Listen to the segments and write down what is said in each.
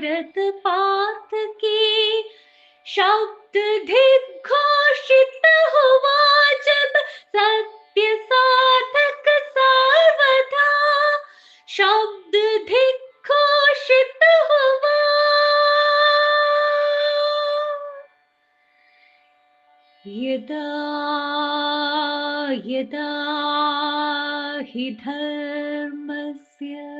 भारत पार्थ की शब्द दिग्घोषित हुआ जब सत्य साधक सर्वथा शब्द दिग्घोषित हुआ। यदा यदा हि धर्मस्य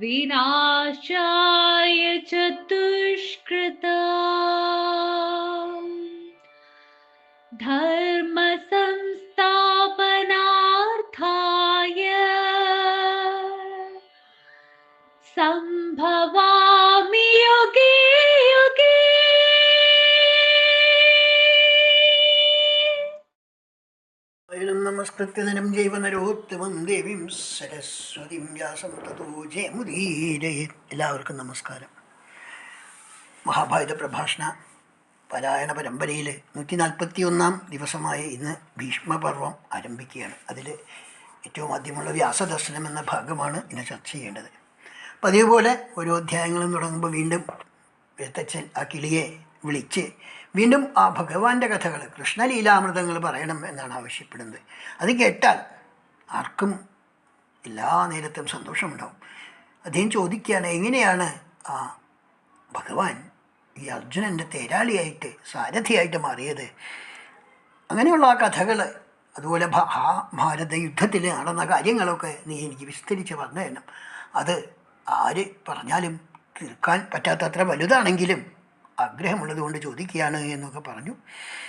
विनाशाय चतुष्कृता। വയനം നമസ്കൃത്യനരം ജൈവനരോത്തമം ദേവീം സരസ്വതിം വ്യാസം തതോ ജയമുദീരയെ എല്ലാവർക്കും നമസ്കാരം. മഹാഭാരത പ്രഭാഷണ പാരായണ പരമ്പരയിൽ നൂറ്റി നാൽപ്പത്തി ഒന്നാം ദിവസമായ ഇന്ന് ഭീഷ്മപർവം ആരംഭിക്കുകയാണ്. അതിൽ ഏറ്റവും ആദ്യമുള്ള വ്യാസദർശനം എന്ന ഭാഗമാണ് ഇന്ന് ചർച്ച ചെയ്യേണ്ടത്. പതിവ് പോലെ ഓരോ അധ്യായങ്ങളും തുടങ്ങുമ്പോൾ വീണ്ടും എഴുത്തച്ഛൻ ആ കിളിയെ വിളിച്ച് വീണ്ടും ആ ഭഗവാന്റെ കഥകൾ കൃഷ്ണലീലാമൃതങ്ങൾ പറയണം എന്നാണ് ആവശ്യപ്പെടുന്നത്. അത് കേട്ടാൽ ആർക്കും എല്ലാ നേരത്തും സന്തോഷമുണ്ടാവും. അദ്ദേഹം ചോദിക്കുകയാണ് എങ്ങനെയാണ് ആ ഭഗവാൻ ഈ അർജുനന്റെ തേരാളിയായിട്ട് സാരഥിയായിട്ട് മാറിയത്? അങ്ങനെയുള്ള ആ കഥകൾ അതുപോലെ ആ ഭാരത യുദ്ധത്തിൽ നടന്ന കാര്യങ്ങളൊക്കെ നീ എനിക്ക് വിസ്തരിച്ച് പറഞ്ഞു തരണം. അത് ആര് പറഞ്ഞാലും തീർക്കാൻ പറ്റാത്തത്ര വലുതാണെങ്കിലും ആഗ്രഹമുള്ളത് കൊണ്ട് ചോദിക്കുകയാണ് എന്നൊക്കെ പറഞ്ഞു.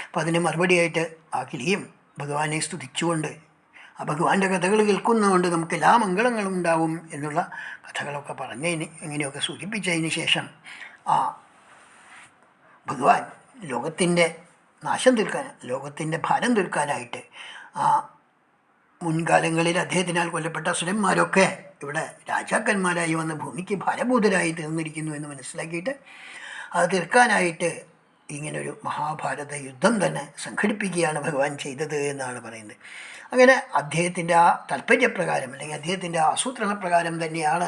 അപ്പം അതിന് മറുപടിയായിട്ട് ആ കിളിയും ഭഗവാനെ സ്തുതിച്ചുകൊണ്ട് ആ ഭഗവാന്റെ കഥകൾ കേൾക്കുന്നതുകൊണ്ട് നമുക്ക് എല്ലാ മംഗളങ്ങളും ഉണ്ടാവും എന്നുള്ള കഥകളൊക്കെ പറഞ്ഞതിന് ഇങ്ങനെയൊക്കെ സൂചിപ്പിച്ചതിന് ശേഷം ആ ഭഗവാൻ ലോകത്തിന്റെ നാശം തീർക്കാൻ ലോകത്തിന്റെ ഭാരം തീർക്കാനായിട്ട് ആ മുൻകാലങ്ങളിൽ അദ്ദേഹത്തിനാൽ കൊല്ലപ്പെട്ട അസുരന്മാരൊക്കെ ഇവിടെ രാജാക്കന്മാരായി വന്ന് ഭൂമിക്ക് ഭാരഭൂതരായി തീർന്നിരിക്കുന്നു എന്ന് മനസ്സിലാക്കിയിട്ട് അത് തീർക്കാനായിട്ട് ഇങ്ങനൊരു മഹാഭാരത യുദ്ധം തന്നെ സംഘടിപ്പിക്കുകയാണ് ഭഗവാൻ ചെയ്തത് എന്നാണ് പറയുന്നത്. അങ്ങനെ അദ്ദേഹത്തിന്റെ ആ താല്പര്യപ്രകാരം അല്ലെങ്കിൽ അദ്ദേഹത്തിന്റെ ആസൂത്രണ പ്രകാരം തന്നെയാണ്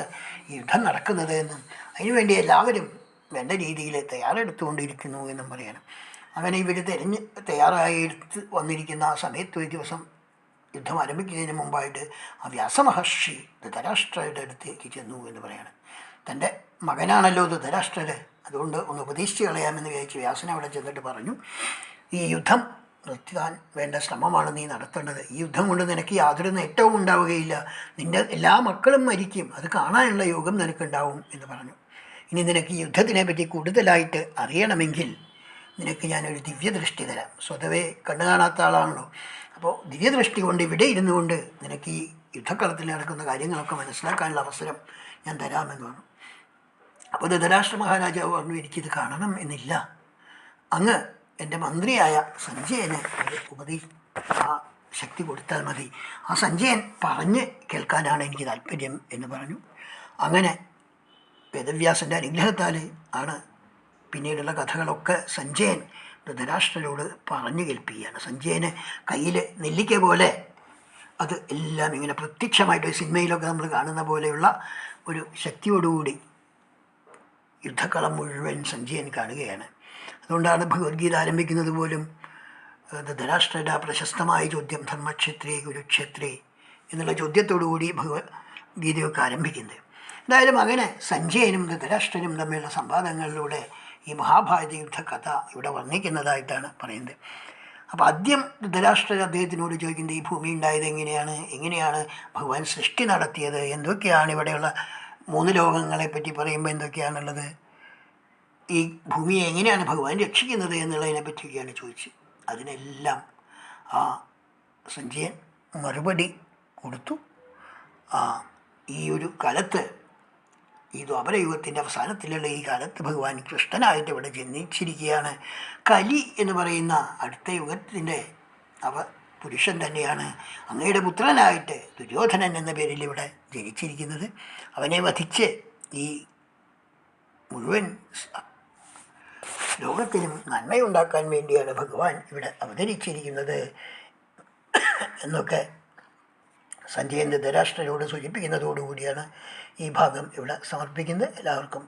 യുദ്ധം നടക്കുന്നത് എന്നും അതിനുവേണ്ടി എല്ലാവരും വേണ്ട രീതിയിൽ തയ്യാറെടുത്തുകൊണ്ടിരിക്കുന്നു എന്നും പറയണം. അങ്ങനെ ഇവർ തിരഞ്ഞ് തയ്യാറായി എടുത്ത് വന്നിരിക്കുന്ന ആ സമയത്ത് ഒരു ദിവസം യുദ്ധം ആരംഭിക്കുന്നതിന് മുമ്പായിട്ട് ആ വ്യാസമഹർഷി ധൃതരാഷ്ട്രയുടെ അടുത്തേക്ക് ചെന്നു എന്ന് പറയാണ്. തന്റെ മകനാണല്ലോ ധൃതരാഷ്ട്രര് അതുകൊണ്ട് ഒന്ന് ഉപദേശിച്ച് കളയാമെന്ന് വിചാരിച്ച് വ്യാസൻ അവിടെ ചെന്നിട്ട് പറഞ്ഞു ഈ യുദ്ധം നിർത്താൻ വേണ്ട ശ്രമമാണ് നീ നടത്തേണ്ടത്. ഈ യുദ്ധം കൊണ്ട് നിനക്ക് യാതൊരു നേട്ടവും ഉണ്ടാവുകയില്ല. നിന്റെ എല്ലാ മക്കളും മരിക്കും. അത് കാണാനുള്ള യോഗം നിനക്കുണ്ടാവും എന്ന് പറഞ്ഞു. ഇനി നിനക്ക് യുദ്ധത്തിനെ പറ്റി കൂടുതലായിട്ട് അറിയണമെങ്കിൽ നിനക്ക് ഞാനൊരു ദിവ്യദൃഷ്ടി തരാം. സ്വതവേ കണ്ണു കാണാത്ത ആളാണല്ലോ. അപ്പോൾ ദിവ്യദൃഷ്ടി കൊണ്ട് ഇവിടെ ഇരുന്നു കൊണ്ട് നിനക്ക് ഈ യുദ്ധക്കളത്തിൽ നടക്കുന്ന കാര്യങ്ങളൊക്കെ മനസ്സിലാക്കാനുള്ള അവസരം ഞാൻ തരാമെന്ന് പറഞ്ഞു. അപ്പോൾ ധൃതരാഷ്ട്ര മഹാരാജാവ് പറഞ്ഞു എനിക്കിത് കാണണം എന്നില്ല. അങ്ങ് എന്റെ മന്ത്രിയായ സഞ്ജയന് ഒരു ഉപദേ ആ ശക്തി കൊടുത്താൽ മതി. ആ സഞ്ജയൻ പറഞ്ഞ് കേൾക്കാനാണ് എനിക്ക് താല്പര്യം എന്ന് പറഞ്ഞു. അങ്ങനെ വേദവ്യാസന്റെ അനുഗ്രഹത്താൽ ആണ് പിന്നീടുള്ള കഥകളൊക്കെ സഞ്ജയൻ ധൃതരാഷ്ട്രരോട് പറഞ്ഞു കേൾപ്പിക്കുകയാണ്. സഞ്ജയന് കയ്യിൽ നെല്ലിക്ക പോലെ അത് എല്ലാം ഇങ്ങനെ പ്രത്യക്ഷമായിട്ട് സിനിമയിലൊക്കെ നമ്മൾ കാണുന്ന പോലെയുള്ള ഒരു ശക്തിയോടുകൂടി യുദ്ധക്കളം മുഴുവൻ സഞ്ജയൻ കാണുകയാണ് അതുകൊണ്ടാണ് ഭഗവത്ഗീത ആരംഭിക്കുന്നത് പോലും ധരാഷ്ട്രയുടെ പ്രശസ്തമായ ചോദ്യം ധർമ്മക്ഷേത്രേ കുരുക്ഷേത്രേ എന്നുള്ള ചോദ്യത്തോടുകൂടി ഭഗവത്ഗീതയൊക്കെ ആരംഭിക്കുന്നത്. എന്തായാലും അങ്ങനെ സഞ്ജയനും ധരാഷ്ട്രനും തമ്മിലുള്ള സംവാദങ്ങളിലൂടെ ഈ മഹാഭാരത യുദ്ധ കഥ ഇവിടെ വർണിക്കുന്നതായിട്ടാണ് പറയുന്നത്. അപ്പോൾ ആദ്യം ധരാഷ്ട്രർ അദ്ദേഹത്തിനോട് ചോദിക്കുന്നത് ഈ ഭൂമി ഉണ്ടായത് എങ്ങനെയാണ്? എങ്ങനെയാണ് ഭഗവാൻ സൃഷ്ടി നടത്തിയത്? എന്തൊക്കെയാണ് ഇവിടെയുള്ള മൂന്ന് ലോകങ്ങളെ പറ്റി പറയുമ്പോൾ എന്തൊക്കെയാണുള്ളത്? ഈ ഭൂമിയെ എങ്ങനെയാണ് ഭഗവാൻ രക്ഷിക്കുന്നത് എന്നുള്ളതിനെ പറ്റിയൊക്കെയാണ് ചോദിച്ചത്. അതിനെല്ലാം ആ സഞ്ജയൻ മറുപടി കൊടുത്തു. ആ ഈ ഒരു കാലത്ത് ഈ ദ്വാപരയുഗത്തിന്റെ അവസാനത്തിലുള്ള ഈ കാലത്ത് ഭഗവാൻ കൃഷ്ണനായിട്ട് ഇവിടെ ജനിച്ചിരിക്കുകയാണ്. കലി എന്ന് പറയുന്ന അടുത്ത യുഗത്തിന്റെ അവ പുരുഷൻ തന്നെയാണ്. അങ്ങയുടെ പുത്രനായിട്ട് ദുര്യോധനൻ എന്ന പേരിൽ ഇവിടെ ജനിച്ചിരിക്കുന്നത്. അവനെ വധിച്ച് ഈ മുഴുവൻ ലോകത്തിനും നന്മയുണ്ടാക്കാൻ വേണ്ടിയാണ് ഭഗവാൻ ഇവിടെ അവതരിച്ചിരിക്കുന്നത് എന്നൊക്കെ സഞ്ജയൻ ധൃതരാഷ്ട്രരോട് സൂചിപ്പിക്കുന്നതോടുകൂടിയാണ് ഈ ഭാഗം ഇവിടെ സമർപ്പിക്കുന്നത്. എല്ലാവർക്കും